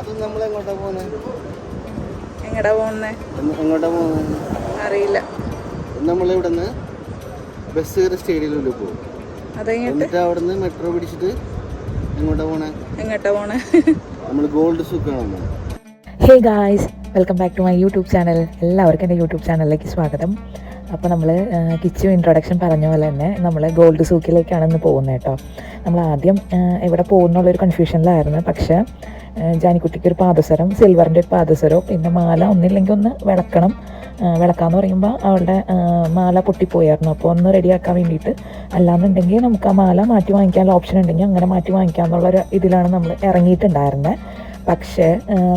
അത് നമ്മൾ എങ്ങോട്ടാ പോകുന്നത് എങ്ങടാ പോകുന്നേ എങ്ങോട്ടാ പോകുന്നത് അറിയില്ല. നമ്മൾ ബസ് കയറി സ്റ്റേഡിയത്തിൽ പോകും അത് കഴിഞ്ഞിട്ട്? എന്നിട്ട് അവിടെ നിന്ന് മെട്രോ പിടിച്ചിട്ട് എങ്ങോട്ടാ പോണേ? എങ്ങോട്ടാ പോണേ? നമ്മൾ ഗോൾഡ് സുഖമാണ് hey guys welcome back to my YouTube channel എല്ലാവർക്കും എന്റെ യൂട്യൂബ് ചാനലിലേക്ക് സ്വാഗതം. അപ്പോൾ നമ്മൾ കിച്ചു ഇൻട്രൊഡക്ഷൻ പറഞ്ഞ പോലെ തന്നെ നമ്മൾ ഗോൾഡ് സൂക്കിലേക്കാണ് ഇന്ന് പോകുന്നത് കേട്ടോ. നമ്മൾ ആദ്യം എവിടെ പോകുന്നുള്ളൊരു കൺഫ്യൂഷനിലായിരുന്നു പക്ഷേ ജാനിക്കുട്ടിക്ക് ഒരു പാദസരം സിൽവറിന്റെ ഒരു പാദസരവും പിന്നെ മാല ഒന്നില്ലെങ്കിൽ ഒന്ന് വിളക്കണം. വിളക്കാന്ന് പറയുമ്പോൾ അവളുടെ മാല പൊട്ടിപ്പോയായിരുന്നു. അപ്പോൾ ഒന്ന് റെഡിയാക്കാൻ വേണ്ടിയിട്ട്. അല്ലാന്നുണ്ടെങ്കിൽ നമുക്ക് ആ മാല മാറ്റി വാങ്ങിക്കാനുള്ള ഓപ്ഷൻ ഉണ്ടെങ്കിൽ അങ്ങനെ മാറ്റി വാങ്ങിക്കാമെന്നുള്ളൊരു ഇതിലാണ് നമ്മൾ ഇറങ്ങിയിട്ടുണ്ടായിരുന്നത് പക്ഷേ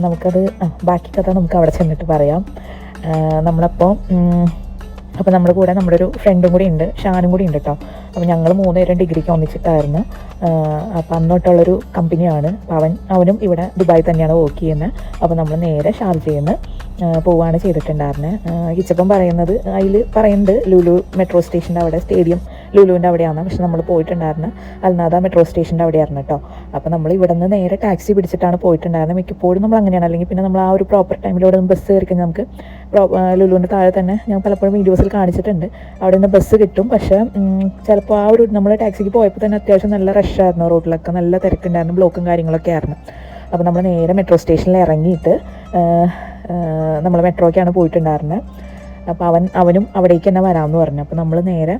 നമുക്കത് ബാക്കി കഥ നമുക്ക് അവിടെ ചെന്നിട്ട് പറയാം. നമ്മളപ്പോൾ അപ്പോൾ നമ്മുടെ കൂടെ നമ്മുടെ ഒരു ഫ്രണ്ടും കൂടി ഉണ്ട് ഷാനും കൂടി ഉണ്ട് കേട്ടോ അപ്പോൾ ഞങ്ങൾ മൂന്നുപേരും ഡിഗ്രിക്ക് ഒന്നിച്ചിട്ടായിരുന്നു. അപ്പോൾ അന്നോട്ടുള്ളൊരു കമ്പനിയാണ് അവൻ അവനും ഇവിടെ ദുബായി തന്നെയാണ് വർക്ക് ചെയ്യുന്നത് അപ്പോൾ നമ്മൾ നേരെ ഷാർജയിൽ നിന്ന് പോവുകയാണ് ചെയ്തിട്ടുണ്ടായിരുന്നത് ഇച്ചപ്പം പറയുന്നത് അതിൽ പറയുന്നുണ്ട് ലുലു മെട്രോ സ്റ്റേഷന്റെ അവിടെ സ്റ്റേഡിയം ലുലുവിന്റെ അവിടെയാണ്. പക്ഷെ നമ്മൾ പോയിട്ടുണ്ടായിരുന്നു അൽനാഥ മെട്രോ സ്റ്റേഷന്റെ അവിടെയായിരുന്നു കേട്ടോ. അപ്പോൾ നമ്മൾ ഇവിടെ നിന്ന് നേരെ ടാക്സി പിടിച്ചിട്ടാണ് പോയിട്ടുണ്ടായിരുന്നത് മിക്കപ്പോഴും നമ്മൾ അങ്ങനെയാണ്. അല്ലെങ്കിൽ പിന്നെ നമ്മൾ ആ ഒരു പ്രോപ്പർ ടൈമിലൂടെ ബസ് കയറി നമുക്ക് ലുലുവിന്റെ താഴെ തന്നെ ഞാൻ പലപ്പോഴും വീഡിയോസിൽ കാണിച്ചിട്ടുണ്ട്. അവിടെ നിന്ന് ബസ് കിട്ടും. പക്ഷേ ചിലപ്പോൾ ആ ഒരു നമ്മൾ ടാക്സിക്ക് പോയപ്പോൾ തന്നെ അത്യാവശ്യം നല്ല റഷായിരുന്നു റോഡിലൊക്കെ നല്ല തിരക്കുണ്ടായിരുന്നു. ബ്ലോക്കും കാര്യങ്ങളൊക്കെ ആയിരുന്നു. അപ്പോൾ നമ്മൾ നേരെ മെട്രോ സ്റ്റേഷനിൽ ഇറങ്ങിയിട്ട് നമ്മൾ മെട്രോയ്ക്കാണ് പോയിട്ടുണ്ടായിരുന്നത് അപ്പോൾ അവൻ അവനും അവിടേക്ക് തന്നെ വരാമെന്ന് പറഞ്ഞു. അപ്പോൾ നമ്മൾ നേരെ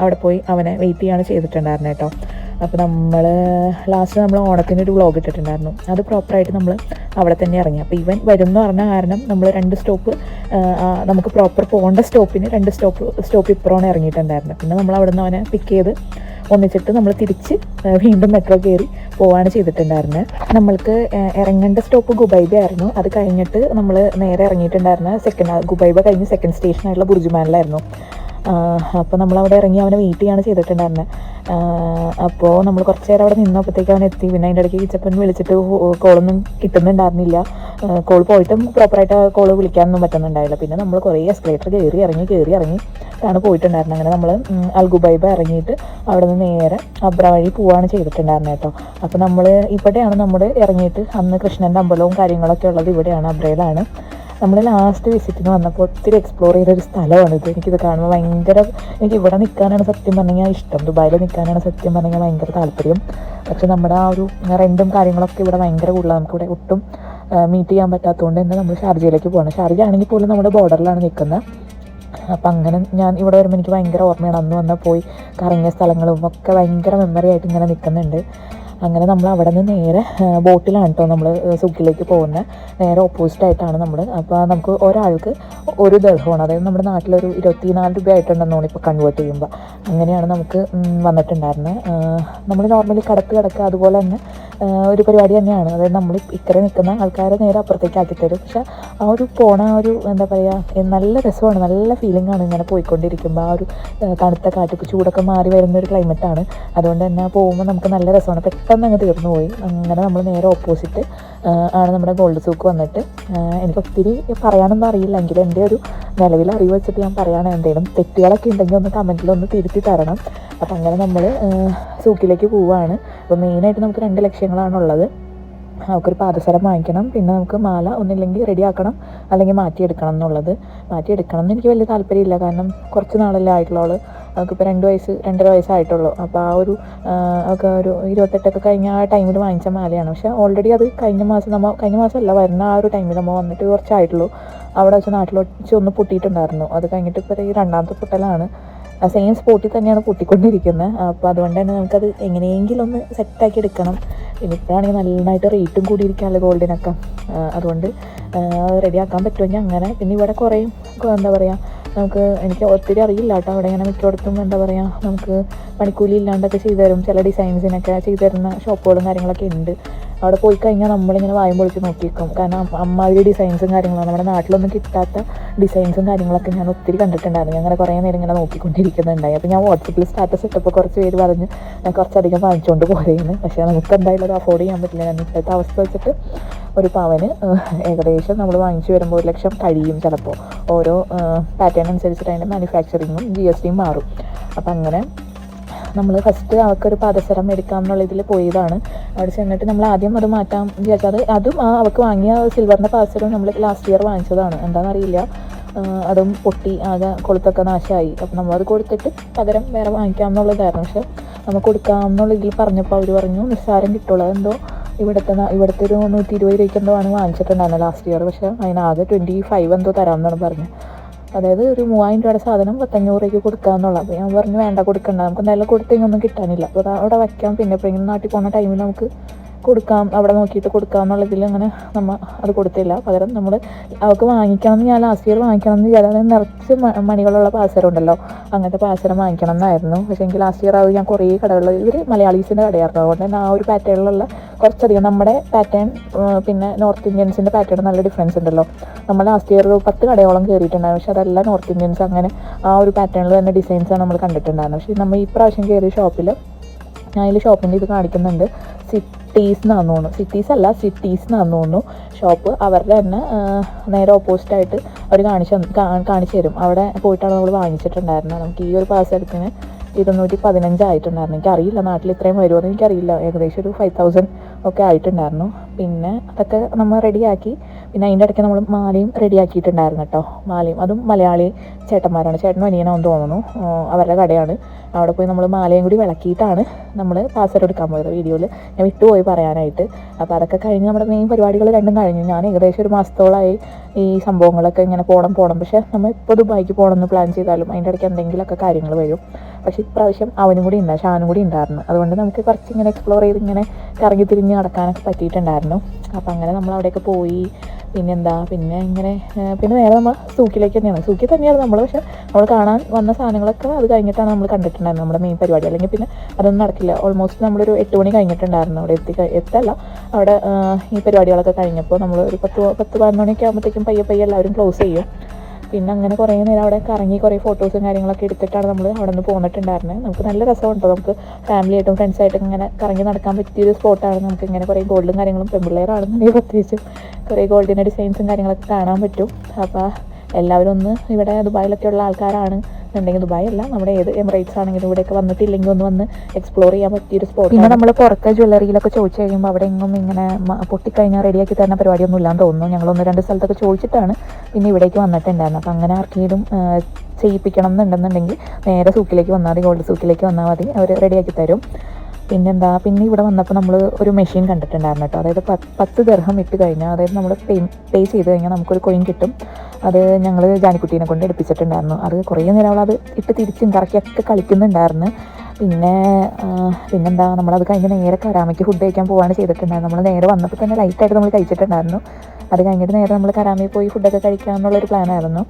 അവിടെ പോയി അവനെ വെയിറ്റ് ചെയ്യാണ് ചെയ്തിട്ടുണ്ടായിരുന്നത് കേട്ടോ അപ്പോൾ നമ്മൾ ലാസ്റ്റ് നമ്മൾ ഓണത്തിന്റെ ഒരു വ്ളോഗ് ഇട്ടിട്ടുണ്ടായിരുന്നു. അത് പ്രോപ്പറായിട്ട് നമ്മൾ അവിടെ തന്നെ ഇറങ്ങി. അപ്പോൾ ഇവൻ വരും എന്ന് പറഞ്ഞ കാരണം നമ്മൾ രണ്ട് സ്റ്റോപ്പ് നമുക്ക് പ്രോപ്പർ പോകേണ്ട സ്റ്റോപ്പിന് രണ്ട് സ്റ്റോപ്പ് സ്റ്റോപ്പ് ഇപ്പുറമാണ് ഇറങ്ങിയിട്ടുണ്ടായിരുന്നത് പിന്നെ നമ്മൾ അവിടെ നിന്ന് അവനെ പിക്ക് ചെയ്ത് ഒന്നിച്ചിട്ട് നമ്മൾ തിരിച്ച് വീണ്ടും മെട്രോ കയറി പോവാണ് ചെയ്തിട്ടുണ്ടായിരുന്നത് നമ്മൾക്ക് ഇറങ്ങേണ്ട സ്റ്റോപ്പ് ഗുബൈബ ആയിരുന്നു. അത് കഴിഞ്ഞിട്ട് നമ്മൾ നേരെ ഇറങ്ങിയിട്ടുണ്ടായിരുന്ന സെക്കൻഡ് ഗുബൈബ കഴിഞ്ഞ് സെക്കൻഡ് സ്റ്റേഷനായിട്ടുള്ള ബുർജുമാനിലായിരുന്നു അപ്പോൾ നമ്മൾ അവിടെ ഇറങ്ങി അവനെ വെയിറ്റ് ചെയ്യാണ് ചെയ്തിട്ടുണ്ടായിരുന്നത് അപ്പോൾ നമ്മൾ കുറച്ച് നേരം അവിടെ നിന്നപ്പോഴത്തേക്ക് അവൻ എത്തി. പിന്നെ അതിന്റെ ഇടയ്ക്ക് കിച്ചപ്പൻ വിളിച്ചിട്ട് കോളൊന്നും കിട്ടുന്നുണ്ടായിരുന്നില്ല. കോൾ പോയിട്ടും പ്രോപ്പറായിട്ട് കോൾ വിളിക്കാനൊന്നും പറ്റുന്നുണ്ടായില്ല. പിന്നെ നമ്മൾ കുറേ എസ്കലേറ്റർ കയറി ഇറങ്ങി കയറി ഇറങ്ങി ആണ് പോയിട്ടുണ്ടായിരുന്നത് അങ്ങനെ നമ്മൾ അൽഗുബൈബ ഇറങ്ങിയിട്ട് അവിടെ നിന്ന് നേരെ അബ്ര വഴി പോവാണ് ചെയ്തിട്ടുണ്ടായിരുന്നത് കേട്ടോ. അപ്പോൾ നമ്മൾ ഇവിടെയാണ് നമ്മൾ ഇറങ്ങിയിട്ട് അന്ന് കൃഷ്ണന്റെ അമ്പലവും കാര്യങ്ങളൊക്കെ ഉള്ളത് ഇവിടെയാണ് അബ്രയിലാണ് നമ്മൾ ലാസ്റ്റ് വിസിറ്റിന് വന്നപ്പോൾ ഒത്തിരി എക്സ്പ്ലോർ ചെയ്തൊരു സ്ഥലമാണ് ഇത്. എനിക്കിത് കാണുമ്പോൾ ഭയങ്കര എനിക്ക് ഇവിടെ നിൽക്കാനാണ് സത്യം പറഞ്ഞാൽ ഇഷ്ടം. ദുബായിൽ നിൽക്കാനാണ് സത്യം പറഞ്ഞാൽ ഭയങ്കര താല്പര്യം. പക്ഷെ നമ്മുടെ ആ ഒരു റെന്റും കാര്യങ്ങളൊക്കെ ഇവിടെ ഭയങ്കര കൂടുതലാണ് നമുക്കിവിടെ ഒട്ടും മീറ്റ് ചെയ്യാൻ പറ്റാത്തതുകൊണ്ട് തന്നെ നമ്മൾ ഷാർജയിലേക്ക് പോകണം ഷാർജ ആണെങ്കിൽ പോലും നമ്മുടെ ബോർഡറിലാണ് നിൽക്കുന്നത് അപ്പം അങ്ങനെ ഞാൻ ഇവിടെ വരുമ്പോൾ എനിക്ക് ഭയങ്കര ഓർമ്മയാണ്. അന്ന് വന്നാൽ പോയി കറങ്ങിയ സ്ഥലങ്ങളും ഒക്കെ ഭയങ്കര മെമ്മറി ആയിട്ട് ഇങ്ങനെ നിൽക്കുന്നുണ്ട് അങ്ങനെ നമ്മൾ അവിടെ നിന്ന് നേരെ ബോട്ടിലാണ് കേട്ടോ നമ്മൾ സുഖിലേക്ക് പോകുന്നത് നേരെ ഓപ്പോസിറ്റ് ആയിട്ടാണ് നമ്മൾ അപ്പോൾ നമുക്ക് ഒരാൾക്ക് ഒരു ദർഹമാണ്. അതായത് നമ്മുടെ നാട്ടിലൊരു ഇരുപത്തിനാല് രൂപ ആയിട്ടുണ്ടെന്നാണ് ഇപ്പോൾ കൺവേർട്ട് ചെയ്യുമ്പോൾ അങ്ങനെയാണ് നമുക്ക് വന്നിട്ടുണ്ടായിരുന്നത് നമ്മൾ നോർമലി കടത്ത് കിടക്കുക അതുപോലെ തന്നെ ഒരു പരിപാടി തന്നെയാണ്. അതായത് നമ്മൾ ഇക്കരെ നിൽക്കുന്ന ആൾക്കാരെ നേരെ അപ്പുറത്തേക്ക് ആക്കി തരും. പക്ഷെ ആ ഒരു പോണ ആ ഒരു എന്താ പറയുക നല്ല രസമാണ്. നല്ല ഫീലിംഗ് ആണ് ഇങ്ങനെ പോയിക്കൊണ്ടിരിക്കുമ്പോൾ ആ ഒരു തണുത്ത കാറ്റ് ചൂടൊക്കെ മാറി വരുന്ന ഒരു ക്ലൈമറ്റാണ് അതുകൊണ്ട് തന്നെ പോകുമ്പോൾ നമുക്ക് നല്ല രസമാണ്. പെട്ടെന്ന് അങ്ങ് തീർന്നു പോയി അങ്ങനെ നമ്മൾ നേരെ ഓപ്പോസിറ്റ് ആണ് നമ്മുടെ ഗോൾഡ് സൂക്ക് വന്നിട്ട്. എനിക്ക് ഒത്തിരി പറയാനൊന്നും അറിയില്ലെങ്കിൽ എന്റെ ഒരു നിലവിൽ അറിവ് വെച്ചിട്ട് ഞാൻ പറയുകയാണ് എന്തെങ്കിലും തെറ്റുകളൊക്കെ ഉണ്ടെങ്കിൽ ഒന്ന് കമന്റിൽ ഒന്ന് തിരുത്തി തരണം. അപ്പം അങ്ങനെ നമ്മൾ സൂക്കിലേക്ക് പോവുകയാണ് അപ്പോൾ മെയിനായിട്ട് നമുക്ക് രണ്ട് ലക്ഷ്യങ്ങളാണുള്ളത് നമുക്കൊരു പാദസരം വാങ്ങിക്കണം. പിന്നെ നമുക്ക് മാല ഒന്നില്ലെങ്കിൽ റെഡിയാക്കണം അല്ലെങ്കിൽ മാറ്റിയെടുക്കണം എന്നുള്ളത്. മാറ്റിയെടുക്കണം എന്ന് എനിക്ക് വലിയ താല്പര്യമില്ല. കാരണം കുറച്ച് നാളല്ലേ ആയിട്ടുള്ളൂ അവൾക്കിപ്പോൾ രണ്ട് വയസ്സ് രണ്ടര വയസ്സായിട്ടുള്ളൂ. അപ്പോൾ ആ ഒരു ഒക്കെ ഒരു ഇരുപത്തെട്ടൊക്കെ കഴിഞ്ഞ ആ ടൈമിൽ വാങ്ങിച്ച മാലയാണ്. പക്ഷേ ഓൾറെഡി അത് കഴിഞ്ഞ മാസം നമ്മൾ കഴിഞ്ഞ മാസമല്ല വരുന്ന ആ ഒരു ടൈമിൽ നമ്മൾ വന്നിട്ട് കുറച്ചായിട്ടുള്ളൂ. അവിടെ വെച്ച് നാട്ടിൽ വെച്ച് ഒന്ന് പൊട്ടിയിട്ടുണ്ടായിരുന്നു. അത് കഴിഞ്ഞിട്ട് ഇപ്പോൾ ഈ രണ്ടാമത്തെ പൊട്ടലാണ്. സെയിം സ്പോട്ടിൽ തന്നെയാണ് പൊട്ടിക്കൊണ്ടിരിക്കുന്നത്. അപ്പോൾ അതുകൊണ്ട് തന്നെ നമുക്കത് എങ്ങനെയെങ്കിലും ഒന്ന് സെറ്റാക്കി എടുക്കണം. പിന്നെ ഇപ്പോഴാണെങ്കിൽ നന്നായിട്ട് റേറ്റും കൂടിയിരിക്കാമല്ലോ ഗോൾഡിനൊക്കെ അതുകൊണ്ട് റെഡിയാക്കാൻ പറ്റുമെങ്കിൽ അങ്ങനെ? പിന്നെ ഇവിടെ കുറേ എന്താ പറയുക നമുക്ക് എനിക്ക് ഒത്തിരി അറിയില്ല കേട്ടോ. അവിടെ ഇങ്ങനെ മിക്കയിടത്തും എന്താ പറയുക നമുക്ക് പണിക്കൂലി ഇല്ലാണ്ടൊക്കെ ചെയ്തു തരും ചില ഡിസൈൻസിനൊക്കെ ചെയ്തു തരുന്ന ഷോപ്പുകളും കാര്യങ്ങളൊക്കെ ഉണ്ട്. അവിടെ പോയി കഴിഞ്ഞാൽ നമ്മളിങ്ങനെ വായും പൊളിച്ച് നോക്കിയിരിക്കും കാരണം അമ്മാതിരി ഡിസൈൻസും കാര്യങ്ങളാണ് നമ്മുടെ നാട്ടിലൊന്നും കിട്ടാത്ത ഡിസൈൻസും കാര്യങ്ങളൊക്കെ ഞാൻ ഒത്തിരി കണ്ടിട്ടുണ്ടായിരുന്നു. ഞാൻ അങ്ങനെ കുറേ നേരം ഇങ്ങനെ നോക്കിക്കൊണ്ടിരിക്കുന്നുണ്ടായി. അപ്പോൾ ഞാൻ വാട്സപ്പിൽ സ്റ്റാറ്റസ് ഇട്ടപ്പോൾ കുറച്ച് പേര് പറഞ്ഞു ഞാൻ കുറച്ചധികം വാങ്ങിച്ചുകൊണ്ട് പോരെയെന്ന് പക്ഷേ നമുക്ക് എന്തായാലും അത് അഫോർഡ് ചെയ്യാൻ പറ്റില്ല. കാരണം ഇപ്പോഴത്തെ അവസ്ഥ വെച്ചിട്ട് ഒരു പവന് ഏകദേശം നമ്മൾ വാങ്ങിച്ചു വരുമ്പോൾ ഒരു ലക്ഷം കഴിയും ചിലപ്പോൾ ഓരോ പാറ്റേൺ അനുസരിച്ചിട്ട് അതിന്റെ മാനുഫാക്ചറിങ്ങും ജി എസ് ടിയും മാറും. അപ്പം അങ്ങനെ നമ്മൾ ഫസ്റ്റ് അവൾക്കൊരു പാദസരം എടുക്കാം എന്നുള്ള ഇതിൽ പോയതാണ്. അവിടെ ചെന്നിട്ട് നമ്മൾ ആദ്യം അത് മാറ്റാൻ വിചാരിച്ചത്. അത് ആ അവൾക്ക് വാങ്ങിയ സിൽവറിന്റെ പാസ്റ്ററും നമ്മൾ ലാസ്റ്റ് ഇയർ വാങ്ങിച്ചതാണ്. എന്താണെന്നറിയില്ല. അതും പൊട്ടി ആകെ കൊളുത്തൊക്കെ നാശമായി അപ്പം നമ്മളത് കൊടുത്തിട്ട് പകരം വേറെ വാങ്ങിക്കാം എന്നുള്ളതായിരുന്നു പക്ഷെ നമുക്ക് കൊടുക്കാം എന്നുള്ള പറഞ്ഞപ്പോൾ അവർ പറഞ്ഞു നിസ്സാരം കിട്ടുള്ളൂ. എന്തോ ഇവിടുത്തെ ഇവിടുത്തെ ഒരു നൂറ്റി ഇരുപത് രൂപയ്ക്ക് എന്തോ ആണ് വാങ്ങിച്ചിട്ടുണ്ടായിരുന്നത് ലാസ്റ്റ് ഇയർ പക്ഷേ അതിനാകെ ട്വന്റി ഫൈവ് എന്തോ തരാമെന്നാണ് പറഞ്ഞത്. അതായത് ഒരു മൂവായിരം രൂപയുടെ സാധനം പത്തഞ്ഞൂറ് രൂപയ്ക്ക് കൊടുക്കാമെന്നുള്ള അപ്പോൾ ഞാൻ പറഞ്ഞു വേണ്ട കൊടുക്കണ്ട. നമുക്ക് നല്ല കൊടുത്തെങ്കിലൊന്നും കിട്ടാനില്ല. അപ്പോൾ അത് അവിടെ വയ്ക്കാം. പിന്നെ എപ്പോഴെങ്കിലും നാട്ടിൽ പോകുന്ന ടൈമിൽ നമുക്ക് കൊടുക്കാം. അവിടെ നോക്കിയിട്ട് കൊടുക്കാം എന്നുള്ളതിൽ അങ്ങനെ നമ്മൾ അത് കൊടുത്തില്ല. പകരം നമ്മൾ അവൾക്ക് വാങ്ങിക്കണം ഞാൻ ലാസ്റ്റ് ഇയർ വാങ്ങിക്കണം എന്ന് നിറച്ച് മണികളുള്ള പാസരം ഉണ്ടല്ലോ. അങ്ങനത്തെ പാസരം വാങ്ങിക്കണം എന്നായിരുന്നു പക്ഷേ എനിക്ക് ലാസ്റ്റ് ഇയർ അത് ഞാൻ കുറേ കടകളിൽ ഇവർ മലയാളീസിന്റെ കടയായിരുന്നു. അതുകൊണ്ട് തന്നെ ആ ഒരു പാറ്റേണിലുള്ള കുറച്ചധികം നമ്മുടെ പാറ്റേൺ പിന്നെ നോർത്ത് ഇന്ത്യൻസിന്റെ പാറ്റേൺ നല്ല ഡിഫറൻസ് ഉണ്ടല്ലോ. നമ്മൾ ലാസ്റ്റ് ഇയർ പത്ത് കടയോളം കയറിയിട്ടുണ്ടായിരുന്നു പക്ഷേ അതെല്ലാം നോർത്ത് ഇന്ത്യൻസ് അങ്ങനെ ആ ഒരു പാറ്റേണിൽ തന്നെ ഡിസൈൻസാണ് നമ്മൾ കണ്ടിട്ടുണ്ടായിരുന്നത്. പക്ഷേ നമ്മൾ ഈ പ്രാവശ്യം കയറിയ ഷോപ്പിൽ ഞാൻ അതിൽ ഷോപ്പിന്റെ ഇത് കാണിക്കുന്നുണ്ട്. സിറ്റീസ് എന്നാന്ന് തോന്നുന്നു. സിറ്റീസ് അല്ല സിറ്റീസ് എന്നാന്ന് തോന്നുന്നു. ഷോപ്പ് അവരുടെ തന്നെ നേരെ ഓപ്പോസിറ്റായിട്ട് അവർ കാണിച്ച് കാണിച്ചു തരും. അവിടെ പോയിട്ടാണ് നമ്മൾ വാങ്ങിച്ചിട്ടുണ്ടായിരുന്നത്. നമുക്ക് ഈ ഒരു പാസരത്തിന് ഇരുന്നൂറ്റി പതിനഞ്ചായിട്ടുണ്ടായിരുന്നു എനിക്കറിയില്ല നാട്ടിൽ ഇത്രയും വരുമോ എന്ന് എനിക്കറിയില്ല. ഏകദേശം ഒരു ഫൈവ് തൗസൻഡ് ഒക്കെ ആയിട്ടുണ്ടായിരുന്നു. പിന്നെ അതൊക്കെ നമ്മൾ റെഡിയാക്കി പിന്നെ അതിന്റെ ഇടയ്ക്ക് നമ്മൾ മാലയും റെഡിയാക്കിയിട്ടുണ്ടായിരുന്നു കേട്ടോ മാലയും അതും മലയാളി ചേട്ടന്മാരാണ്. ചേട്ടനും അനിയനാണെന്ന് തോന്നുന്നു. അവരുടെ കടയാണ്. അവിടെ പോയി നമ്മൾ മാലയും കൂടി വിളക്കിയിട്ടാണ് നമ്മൾ പാസർ എടുക്കാൻ പോയത് വീഡിയോയിൽ ഞാൻ വിട്ടുപോയി പറയാനായിട്ട്. അപ്പോൾ അതൊക്കെ കഴിഞ്ഞ് നമ്മുടെ മെയിൻ പരിപാടികൾ രണ്ടും കഴിഞ്ഞു. ഞാൻ ഏകദേശം ഒരു മാസത്തോളമായി ഈ സംഭവങ്ങളൊക്കെ ഇങ്ങനെ പോകണം പോകണം പക്ഷേ നമ്മൾ ഇപ്പോൾ ദുബായിക്ക് പോകണം എന്ന് പ്ലാൻ ചെയ്താലും അതിന്റെ ഇടയ്ക്ക് എന്തെങ്കിലുമൊക്കെ കാര്യങ്ങൾ വരും. പക്ഷേ ഇപ്രാവശ്യം അവനും കൂടി ഉണ്ടായിരുന്നു ഷാനും കൂടി ഉണ്ടായിരുന്നു. അതുകൊണ്ട് നമുക്ക് കുറച്ച് ഇങ്ങനെ എക്സ്പ്ലോർ ചെയ്ത് ഇങ്ങനെ കറങ്ങി തിരിഞ്ഞ് നടക്കാനൊക്കെ പറ്റിയിട്ടുണ്ടായിരുന്നു. അപ്പോൾ അങ്ങനെ നമ്മൾ അവിടെയൊക്കെ പോയി. പിന്നെന്താ? പിന്നെ ഇങ്ങനെ പിന്നെ നേരെ നമ്മൾ സൂക്കിലേക്ക് തന്നെയാണ്. സൂക്കി തന്നെയാണ് നമ്മൾ പക്ഷെ നമ്മൾ കാണാൻ വന്ന സാധനങ്ങളൊക്കെ അത് കഴിഞ്ഞിട്ടാണ് നമ്മൾ കണ്ടിട്ടുണ്ടായിരുന്നത് നമ്മുടെ മെയിൻ പരിപാടി. അല്ലെങ്കിൽ പിന്നെ അതൊന്നും നടക്കില്ല. ഓൾമോസ്റ്റ് നമ്മളൊരു എട്ട് മണി കഴിഞ്ഞിട്ടുണ്ടായിരുന്നു അവിടെ എത്തി എത്തല്ല. അവിടെ ഈ പരിപാടികളൊക്കെ കഴിഞ്ഞപ്പോൾ നമ്മൾ ഒരു പത്ത് പത്ത് പതിനൊന്ന് മണിയൊക്കെ ആകുമ്പോഴത്തേക്കും പയ്യെ പയ്യെ എല്ലാവരും ക്ലോസ് ചെയ്യും. പിന്നെ അങ്ങനെ കുറേ നേരം അവിടെ കറങ്ങി കുറേ ഫോട്ടോസും കാര്യങ്ങളൊക്കെ എടുത്തിട്ടാണ് നമ്മൾ അവിടെ നിന്ന് പോന്നിട്ടുണ്ടായിരുന്നത് നമുക്ക് നല്ല രസമുണ്ട്. നമുക്ക് ഫാമിലി ആയിട്ടും ഫ്രണ്ട്സ് ആയിട്ടും ഇങ്ങനെ കറങ്ങി നടക്കാൻ പറ്റിയൊരു സ്പോട്ടാണ് നമുക്ക് ഇങ്ങനെ കുറേ ഗോൾഡും കാര്യങ്ങളും പെൺപിള്ളേരാണെന്നുണ്ടെങ്കിൽ പ്രത്യേകിച്ചും കുറേ ഗോൾഡിന്റെ ഡിസൈൻസും കാര്യങ്ങളൊക്കെ കാണാൻ പറ്റും. അപ്പോൾ എല്ലാവരും ഒന്ന് ഇവിടെ ദുബായിലൊക്കെ ഉള്ള ആൾക്കാരാണ്. എന്നുണ്ടെങ്കിൽ ദുബായ് അല്ല നമ്മുടെ ഏത് എമിറേറ്റ്സ് ആണെങ്കിലും ഇവിടെയൊക്കെ വന്നിട്ടില്ലെങ്കിൽ ഒന്ന് വന്ന് എക്സ്പ്ലോർ ചെയ്യാൻ പറ്റിയൊരു സ്പോട്ട് പിന്നെ നമ്മൾ പുറത്തെ ജ്വല്ലറിയിലൊക്കെ ചോദിച്ചു കഴിയുമ്പോൾ അവിടെ എങ്ങും ഇങ്ങനെ പൊട്ടി പൊട്ടിക്കഴിഞ്ഞാൽ റെഡിയാക്കി തരുന്ന പരിപാടിയൊന്നും ഇല്ലാന്ന് തോന്നുന്നു. ഞങ്ങൾ ഒന്ന് രണ്ട് സ്ഥലത്തൊക്കെ ചോദിച്ചിട്ടാണ് പിന്നെ ഇവിടേക്ക് വന്നിട്ടുണ്ടായിരുന്നത്. അപ്പം അങ്ങനെ ആർക്കെങ്കിലും ചെയ്യിപ്പിക്കണം എന്നുണ്ടെന്നുണ്ടെങ്കിൽ നേരെ സൂക്കിലേക്ക് വന്നാൽ മതി ഗോൾഡ് സൂക്കിലേക്ക് വന്നാൽ മതി അവർ റെഡിയാക്കി തരും. പിന്നെന്താ പിന്നെ ഇവിടെ വന്നപ്പോൾ നമ്മൾ ഒരു മെഷീൻ കണ്ടിട്ടുണ്ടായിരുന്നു കേട്ടോ. അതായത് പത്ത് പത്ത് ദർഹം ഇട്ട് കഴിഞ്ഞാൽ അതായത് നമ്മൾ പേ പേ ചെയ്ത് കഴിഞ്ഞാൽ നമുക്കൊരു കോയിൻ കിട്ടും. അത് ഞങ്ങൾ ജാനിക്കുട്ടീനെ കൊണ്ട് എടുപ്പിച്ചിട്ടുണ്ടായിരുന്നു. അത് കുറേ നേരം അവൾ അത് ഇട്ട് തിരിച്ചും കറക്കിയൊക്കെ കളിക്കുന്നുണ്ടായിരുന്നു. പിന്നെ പിന്നെന്താ നമ്മളത് കഴിഞ്ഞ് നേരെ കരാമയ്ക്ക് ഫുഡ് കഴിക്കാൻ പോവാണ് ചെയ്തിട്ടുണ്ടായിരുന്നു നമ്മൾ നേരെ വന്നപ്പോൾ തന്നെ ലൈറ്റായിട്ട് നമ്മൾ കഴിച്ചിട്ടുണ്ടായിരുന്നു. അത് കഴിഞ്ഞിട്ട് നേരെ നമ്മൾ കരാമയിൽ പോയി ഫുഡൊക്കെ കഴിക്കുക എന്നുള്ളൊരു പ്ലാനായിരുന്നു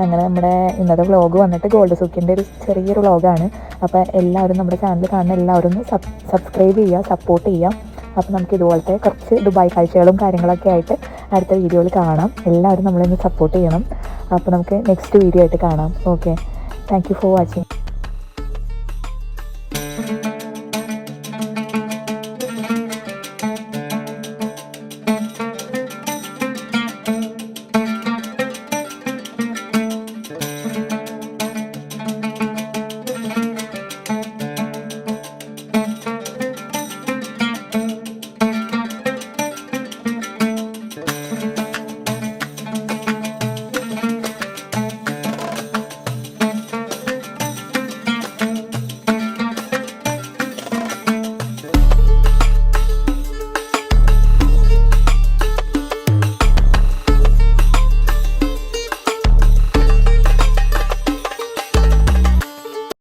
അങ്ങനെ നമ്മുടെ ഇന്നത്തെ വ്ളോഗ് വന്നിട്ട് ഗോൾഡ് സുക്കിന്റെ ഒരു ചെറിയൊരു വ്ളോഗാണ് അപ്പോൾ എല്ലാവരും നമ്മുടെ ചാനൽ കാണുന്ന എല്ലാവരും ഒന്ന് സബ് സബ്സ്ക്രൈബ് ചെയ്യുക സപ്പോർട്ട് ചെയ്യുക. അപ്പോൾ നമുക്ക് ഇതുപോലത്തെ കുറച്ച് ദുബായ് കാഴ്ചകളും കാര്യങ്ങളൊക്കെ ആയിട്ട് അടുത്ത വീഡിയോയിൽ കാണാം. എല്ലാവരും നമ്മളെ ഒന്ന് സപ്പോർട്ട് ചെയ്യണം. അപ്പോൾ നമുക്ക് നെക്സ്റ്റ് വീഡിയോ ആയിട്ട് കാണാം. Okay thank you for watching